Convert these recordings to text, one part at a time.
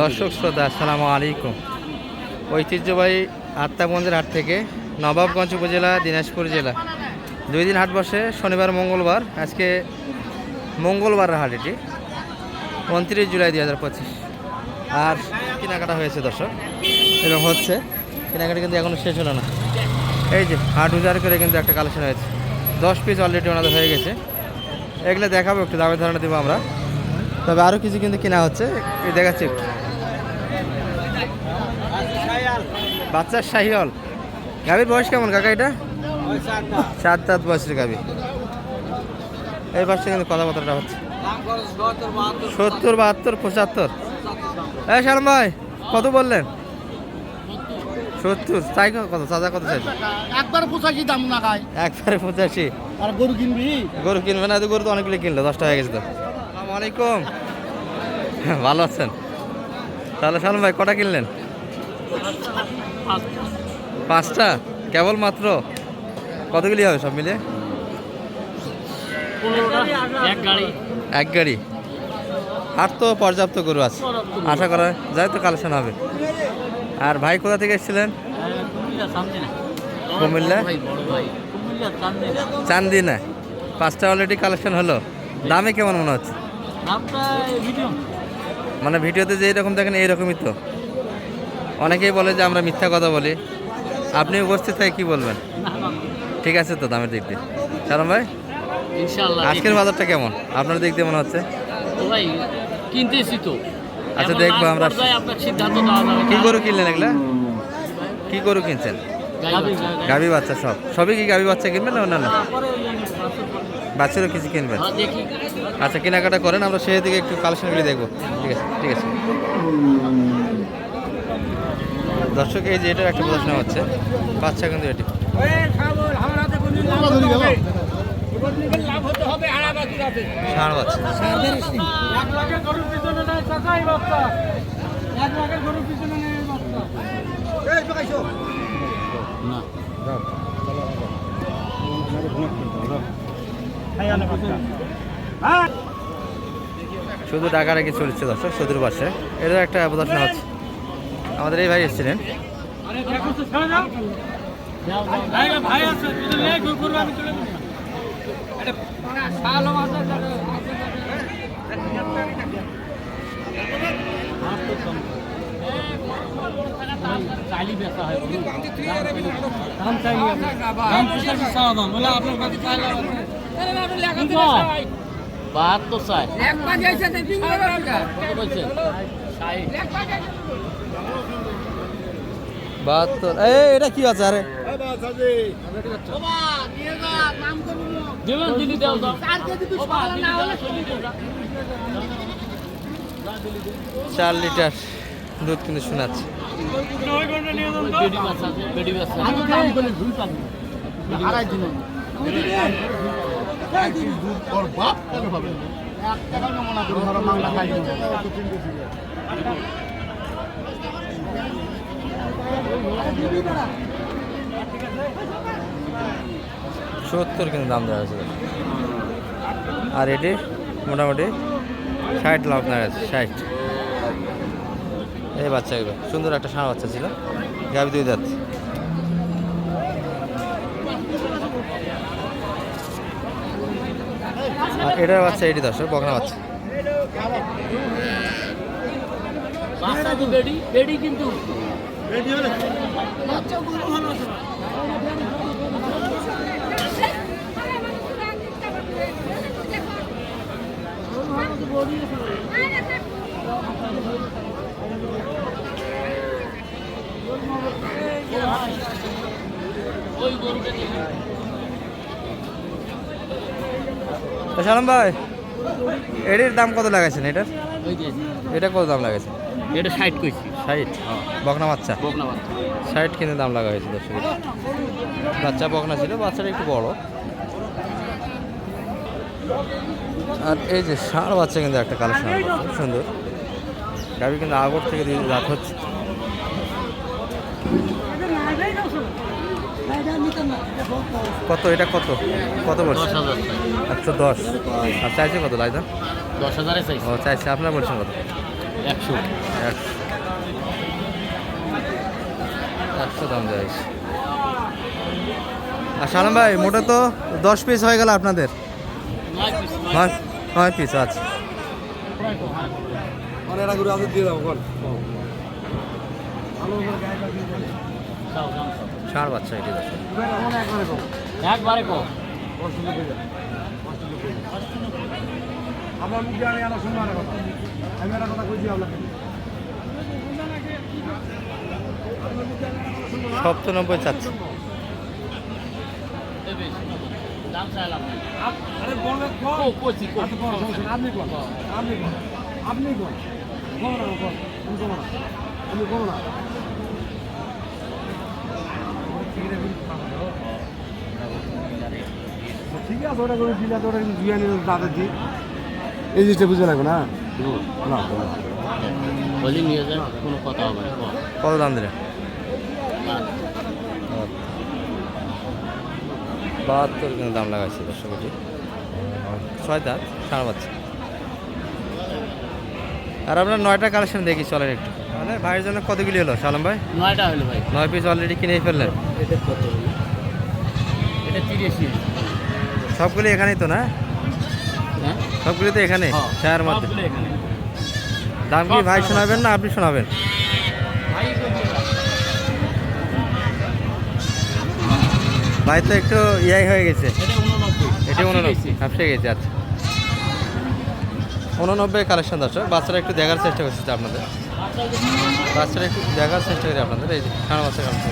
দর্শক শ্রোতা, আসসালামু আলাইকুম। ঐতিহ্যবাহী আত্মাগঞ্জের হাট থেকে নবাবগঞ্জ উপজেলা, দিনাজপুর জেলা। দুই দিন হাট বসে, শনিবার, মঙ্গলবার। আজকে মঙ্গলবার হাট এটি, উনত্রিশ জুলাই দুই হাজার পঁচিশ। আর কেনাকাটা হয়েছে দর্শক, এবং হচ্ছে, কেনাকাটা কিন্তু এখনও শেষ হলো না। এই যে, হাট উজার করে কিন্তু একটা কালেকশন হয়েছে। দশ পিস অলরেডি ওনাদের হয়ে গেছে। এগুলো দেখাবো, একটু দামের ধারণা দেবো আমরা। তবে আরও কিছু কিন্তু কেনা হচ্ছে, দেখাচ্ছি একটু। বাচ্চার শাহিওল গাভীর বয়স কেমন কাকা এটা? চার দাঁত বয়সের গাভী। এই পাশে কিন্তু কথাবার্তাটা হচ্ছে। সত্তর বাহাত্তর পঁচাত্তর। এই শালম ভাই কত বললেন? সত্তর। চাই কত চাচা কত চাই একবার পঁচাশি দাম না খায় একবারে পঁচাশি। আর গরু কিনবি? গরু কিনবে না তো গরু তো অনেকগুলো কিনলো দশটা হয়ে গেছে তো। আসসালামু আলাইকুম। ভালো আছেন? তাহলে সালম ভাই কটা কিনলেন? পাঁচটা। কেবল মাত্র? কতগুলি হবে সব মিলে? এক গাড়ি। এক গাড়ি। আর তো পর্যাপ্ত গরু আছে। আশা করা যায় তো কালেকশন হবে। আর ভাই কোথা থেকে এসেছিলেন? কুমিল্লা চান্দি না পাঁচটা অলরেডি কালেকশন হলো। দামে কেমন মনে হচ্ছে? মানে ভিডিওতে যে এরকম দেখেন এইরকমই তো। অনেকেই বলে যে আমরা মিথ্যা কথা বলি। আপনি উপস্থিত থেকে কি বলবেন? ঠিক আছে তো দামের দিক দিয়ে। সালাম ভাই? আজকের বাজারটা কেমন? আপনার দিক দিয়ে মনে হচ্ছে? ভাই কিনতেছি তো। আচ্ছা, দেখব আমরা। কি গরু কিনলেন এগুলা? কি গরু কিনছেন? গাভী বাচ্চা। সব। সবই কি গাভী বাচ্চা কিনবেন না অন্যান্য? বাচ্চারও কিছু কিনবেন? হ্যাঁ, আচ্ছা কেনাকাটা করেন আমরা সেই দিকে একটু কালেকশনগুলি দেখব। ঠিক আছে ঠিক আছে। দর্শক, এই যে এটার একটা প্রশ্ন হচ্ছে, বাচ্চা কিন্তু এটি। শুধু ডাকাডাকি চলছে দর্শক, শুধুর পাশে। এরও একটা প্রদর্শন হচ্ছে। আমাদের এই ভাই এসেছিলেন। চাইলি বেচা হয় দাম চাইলি দাম পঁচাশি চাওয়া দাম বলে আপনার কাছে চাইলে বাহাত্তর চাই কত বলছেন বাহাত্তর। এই এটা কি আছে? আরে। চার লিটার দুধ কিন্তু শোনাচ্ছে। বেডি মাছ আছে বেডি মাছ আড়াই দিন। ওর বাপ কেন হবে ধরো মাংলা খাই সত্তর কিন্তু দাম দেওয়া হয়েছে। আর এটি মোটামুটি ষাট নেওয়া আছে ষাট। এই বাচ্চা এগুলো, সুন্দর একটা ষাঁড় বাচ্চা ছিল। গাবি দুই দাঁত। আর এটার বাচ্চা, এটি দশ বকনা বাচ্চা। কিন্তু। সালাম ভাই এটির দাম কত লাগাইছেন এটার? এটা কত দাম লাগাইছে এটা ষাট কইছি। ষাট? বকনা বাচ্চা? বকনা বাচ্চা। ষাট কিন্তু দাম লাগা হয়েছে দর্শক। বাচ্চা বকনা ছিল বাচ্চাটা একটু বড়। আর এই যে ষাঁড় বাচ্চা কিন্তু একটা কালেকশন খুব সুন্দর। গাড়ি কিন্তু আগর থেকে দিয়ে রাত হচ্ছে। কত? এটা কত? কত বলছে? একশো দশ। আর চাইছে কত লাইদা দশ হাজারে চাইছি। ও চাইছে। আপনার বলছেন কত? একশো। একশো। একশো দাম আর সালাম ভাই মোটা তো দশ পিস হয়ে গেল আপনাদের? নয় পিস আচ্ছা। বাচ্চা এটি একবারে কো আমার মুখে আমি আরও শুনব কথা। আমি কথা কইছি আপনাকে। সপ্তানব্বই চাচ্ছে। আরে বলবে ও আপনি না ঠিক আছে ওটা করে দিলে তো ওটা কিন্তু জুয়া নিয়ে দাঁড়ে দিই এই জিনিসটা বুঝে লাগবে না। না বলি নিয়ে যান কোনো কথা হবে। কত দাম দিলেন বাহাত্তর কিন্তু দাম লাগাইছে দর্শক এটি ছয় দাঁত সাড়ে বাচ্চা আর আমরা নয়টা কালেকশন দেখি চলেন একটু। মানে ভাইয়ের জন্য কতগুলি হলো? সালাম ভাই? নয়টা হলো ভাই। নয় পিস অলরেডি কিনেই ফেললেন। এটা কত এটা তিরাশি সবগুলি এখানেই তো না? হ্যাঁ? সবগুলি তো এখানে হ্যাঁ, ছায়ার মধ্যে। দাম কি ভাই শোনাবেন না আপনি শোনাবেন ভাই করছে না। ভাই তো একটু ইয়াই হয়ে গেছে। এটা উননব্বই। হাফসে গেছে। আচ্ছা। উননব্বই কালেকশন দর্শক বাচ্চারা একটু দেখার চেষ্টা করছে আপনাদের। বাচ্চারা একটু দেখার চেষ্টা করি আপনাদের এই যে সাড়ে বাচ্চা কালেকশন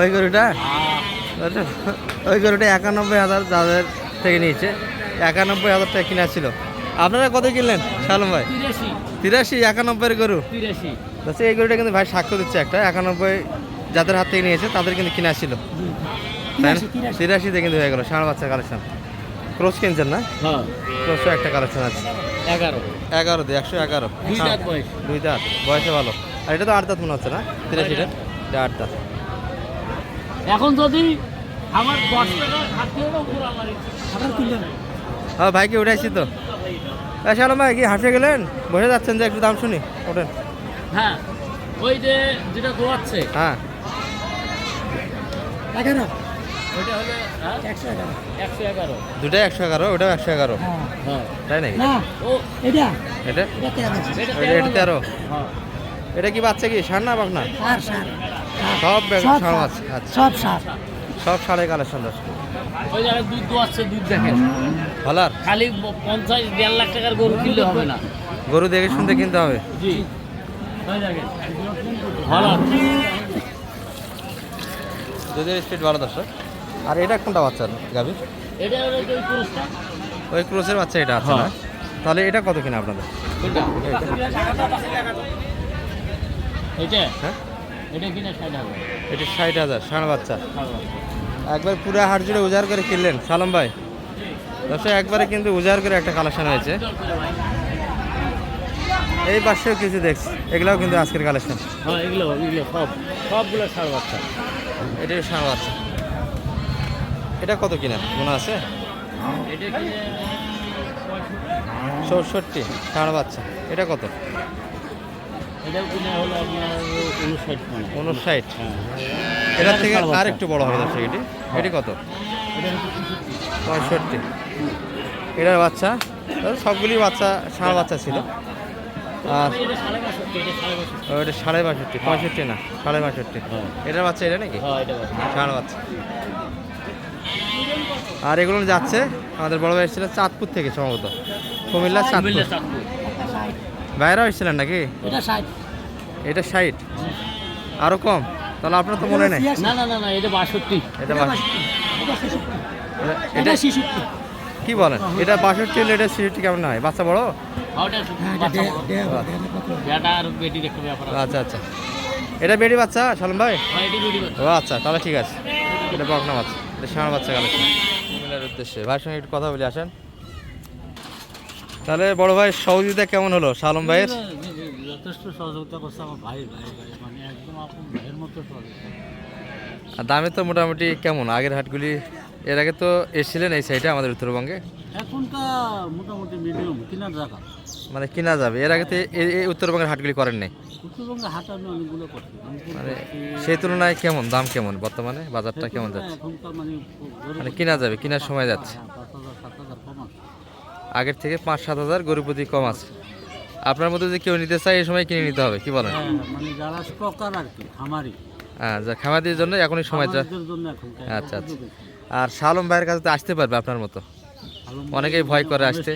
ওই গরুটা? ওই গরুটা একানব্বই হাজার যাদের থেকে নিয়েছে একানব্বই হাজার টাকা কিনা ছিল। আপনারা কত কিনলেন শালম ভাই? তিরাশি। একানব্বইয়ের গরু? তিরাশি। আচ্ছা এই গরুটা কিন্তু ভাই সাক্ষ্য দিচ্ছে একটা। একানব্বই যাদের হাত থেকে নিয়েছে তাদের কিন্তু কিনা ছিল। তিরাশিতে কিন্তু হয়ে গেল ষাঁড় বাচ্চা কালেকশন। ক্রস কিনছেন না? হ্যাঁ। ক্রসও একটা কালেকশন আছে। এগারো। এগারো দিয়ে একশো এগারো। দুই দাঁত দুই দাঁত। বয়সে ভালো। আর এটা তো আট দাঁত মনে হচ্ছে না? তিরাশিটা? এটা আট দাঁত। এখন যদি আমার হ্যাঁ ভাই কি উঠেছি তো। হ্যাঁ শালম ভাই কি হাসে গেলেন? বসে যাচ্ছেন যে একটু দাম শুনি ওঠেন। হ্যাঁ ওই যে যেটা দোয়াচ্ছে। হ্যাঁ। এগারো। হলো হ্যাঁ? একশো এগারো। একশো এগারো। দুটাই একশো এগারো ওটাও একশো এগারো। হ্যাঁ। তাই নাকি? ও। এটা? এটা? এটা তেরো এটা হ্যাঁ। এটা কি বাচ্চা কি না সার সার। সব সার। আছে আচ্ছা। সব সার। সব ষাঁড়ের কালেকশন ওই জায়গায় দুধ দোয়াচ্ছে দুধ দেখেন। খালি পঞ্চাশ দেড় লাখ টাকার গরু কিনলে হবে না। গরু দেখে শুনতে কিনতে হবে। জি। দুধের স্পিড ভালো দর্শক। আর এটা কোনটা বাচ্চা গাভী এটা ওই ক্রোসের বাচ্চা এটা আছে না? হ্যাঁ। তাহলে এটা কত কিনা আপনাদের? এটা। হ্যাঁ? এটা ষাট হাজার। এটা ষাট হাজার ষাঁড় বাচ্চা। একবার পুরা হাট জুড়ে উজাড় করে কিনলেন। সালাম ভাই। দর্শক একবারে কিন্তু উজাড় করে একটা কালেকশন হয়েছে। এই পাশেও কিছু দেখছি এগুলাও কিন্তু আজকের কালেকশন হ্যাঁ এগুলো এগুলো সব সবগুলো ষাট বাচ্চা। ষাঁড় বাচ্চা। এটা কত কিনা মনে আছে? চৌষট্টি ষাঁড় বাচ্চা। এটা কত? উনষাট হ্যাঁ। এটার থেকে আর একটু বড় হবে দর্শক এটি। এটি কত? পঁয়ষট্টি। এটার বাচ্চা সবগুলি বাচ্চা ষাঁড় বাচ্চা ছিল। আর এটা সাড়ে বাষট্টি সাড়ে বাষট্টি পঁয়ষট্টি না সাড়ে বাষট্টি। হ্যাঁ। এটার বাচ্চা এটা নাকি? হ্যাঁ এটা বাষট্টি ষাঁড় বাচ্চা। আর এগুলো যাচ্ছে আমাদের বড় ভাই এসেছিলেন চাঁদপুর থেকে সম্ভবত। কুমিল্লা চাঁদপুর। কুমিল্লা বাইরেও এসেছিলেন নাকি? এটা ষাট। আরও কম? তাহলে আপনার তো মনে নেই। না না না এটা বাষট্টি। এটা বাষ- এটা- কি বলেন? এটা বাষট্টি হলে এটা সিটি কেমন হয় বাচ্চা বড়? হ্যাঁ। বেটা আছে। আচ্ছা আচ্ছা। এটা বেডি বাচ্চা সালম ভাই? হ্যাঁ, এটি বেটি বাচ্চা। ও আচ্ছা তাহলে ঠিক আছে। এটা বকনা বাচ্চা এটা ষাঁড় বাচ্চা কালেকশন কুমিল্লার উদ্দেশ্যে। ভাইয়ের সঙ্গে একটু কথা বলি আসেন। তাহলে বড় ভাই সহযোগিতা কেমন হলো? সালম ভাইয়ের? যথেষ্ট সহযোগিতা করছে আমার ভাই ভাই মানে একদম আপন ভাইয়ের মতো আর দামে তো মোটামুটি কেমন? আগের হাটগুলি এর আগে তো এসেছিলেন এই সাইডে আমাদের উত্তরবঙ্গে। এখনটা মোটামুটি মিডিয়াম জায়গা। মানে কিনা যাবে। এর আগে তো এই- উত্তরবঙ্গের হাটগুলি করেন নাই। উত্তরবঙ্গে হাট আমি অনেকগুলো করছি। মানে। সেই তুলনায় কেমন? দাম কেমন বর্তমানে? বাজারটা কেমন যাচ্ছে? মানে মানে কিনা যাবে? কেনার সময় যাচ্ছে। হ্যাঁ, আগের থেকে পাঁচ সাত হাজার গরু প্রতি কম আছে। আপনার মধ্যে যদি কেউ নিতে চায় এই সময় কিনে নিতে হবে কি বলেন? হ্যাঁ, মানে যারা স্টকার আর কি খামারি। হ্যাঁ যা খামারিদের জন্য এখনই সময় আচ্ছা, আচ্ছা। আর শালম ভাইয়ের কাছে তো আসতে পারবে আপনার মতো। অনেকেই ভয় করে আসতে।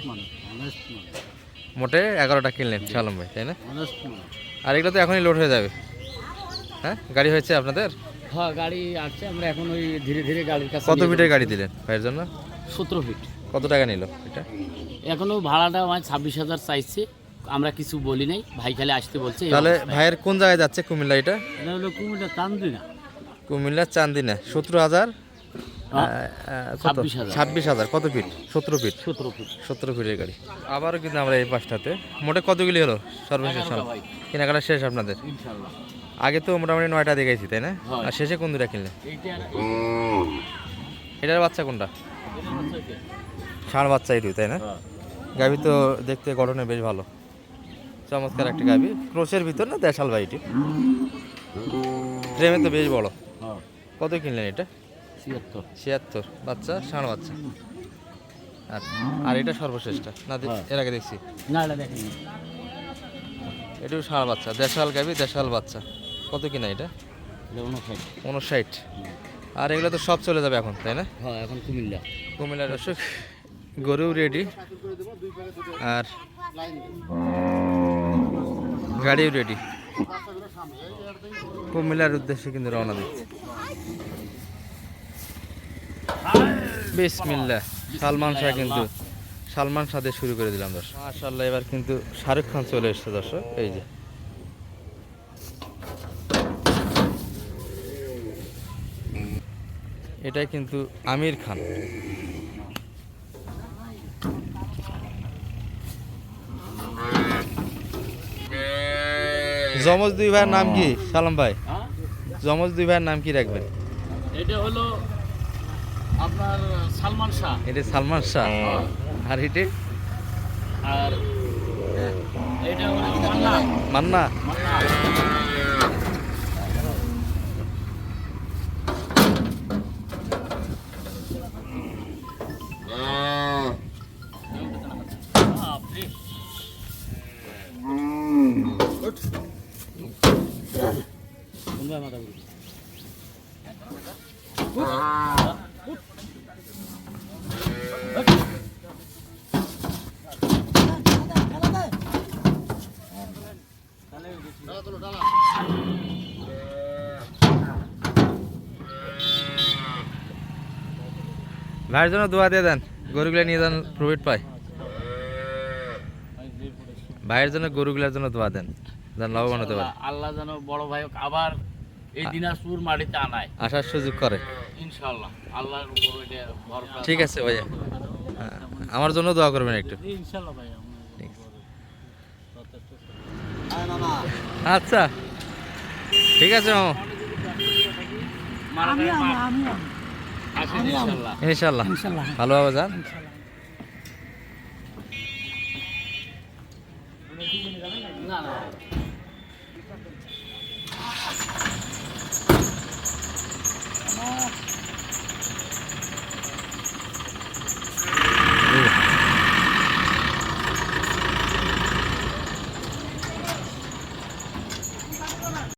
মোটে এগারোটা কিনলেন শালম ভাই তাই না? আর এগুলো তো এখনই লোড হয়ে যাবে। হ্যাঁ? গাড়ি হয়েছে আপনাদের? হ্যাঁ গাড়ি আসছে আমরা এখন ওই ধীরে ধীরে গাড়ির কাছে কত ফিটের গাড়ি দিলেন ভাইয়ের জন্য? সতেরো ফিট। কত টাকা নিল এটা? এখনও ভাড়াটা আমার ছাব্বিশ হাজার চাইছে। আমরা কিছু বলি নাই ভাই খালি আসতে বলছে তাহলে ভাইয়ের কোন জায়গায় যাচ্ছে কুমিল্লা এটা? এটা হলো কুমিল্লা চান্দি না কুমিল্লা চান্দিনা সতেরো হাজার কত 26,000 ছাব্বিশ হাজার। কত ফিট? সতেরো ফিট। সতেরো ফিট। সতেরো ফিটের গাড়ি। আবারও কিন্তু আমরা এই পাশটাতে মোটে কতগুলি হলো? সর্বশেষ কেনাকাটা শেষ আপনাদের? আগে তো মোটামুটি নয়টা দেখাইছি তাই না? আর শেষে কোন দুটা এইটা এটার বাচ্চা কোনটা? ষাঁড় বাচ্চা এটু তাই না? গাভি তো দেখতে গঠনে বেশ ভালো। চমৎকার একটা গাভি। ক্রোসের ভিতর না দেশাল ভাইটি? ফ্রেমে তো বেশ বড়। হ্যাঁ। কত কিনলেন এটা? ছিয়াত্তর। ছিয়াত্তর। বাচ্চা? ষাঁড় বাচ্চা। আর আর এটা সর্বশেষটা না হ্যাঁ। এর আগে দেখছি। না এটা দেখেন। এটাও ষাঁড় বাচ্চা। দেশাল গাভি দেশাল বাচ্চা। কত কিনা এটা? উনষাট। আর এগুলো তো সব চলে যাবে এখন তাই না? হ্যাঁ এখন কুমিল্লা। কুমিল্লার দর্শক গরু রেডি আর গাড়িও রেডি কুমিল্লার উদ্দেশ্যে কিন্তু রওনা দিচ্ছে। বিসমিল্লাহ। সালমান শাহ কিন্তু সালমান শাহ দিয়ে শুরু করে দিলাম দর্শক। মাশাল্লাহ এবার কিন্তু শাহরুখ খান চলে এসছে দর্শক। এই যে। এটাই কিন্তু আমির খান। জমজ দুই ভাইয়ের নাম কি? সালাম ভাই। হ্যাঁ? জমজ দুই ভাইয়ের নাম কি রাখবেন? এটা হলো আপনার সালমান শাহ। এটা সালমান শাহ। আর এটি? আর এটা হলো মান্না? মান্না। মান্না। ভাইয়ের জন্য দোয়া দিয়ে দেন গরুগুলো নিয়ে যান প্রফিট পায়। ভাইয়ের জন্য গরুগুলোর জন্য দোয়া দেন যেন লাভবান হতে পারে। আল্লাহ যেন বড় ভাই আবার এই দিনাজপুর মাটিতে আনায়। আসার সুযোগ করে। ইনশাল্লাহ আল্লাহর উপর ভরসা ঠিক আছে ভাইয়া। আমার জন্য দোয়া করবেন একটু। ইনশাল্লাহ ভাই আচ্ছা। ঠিক আছে মামা। ইনশাল্লাহ ভালো হবে যান না না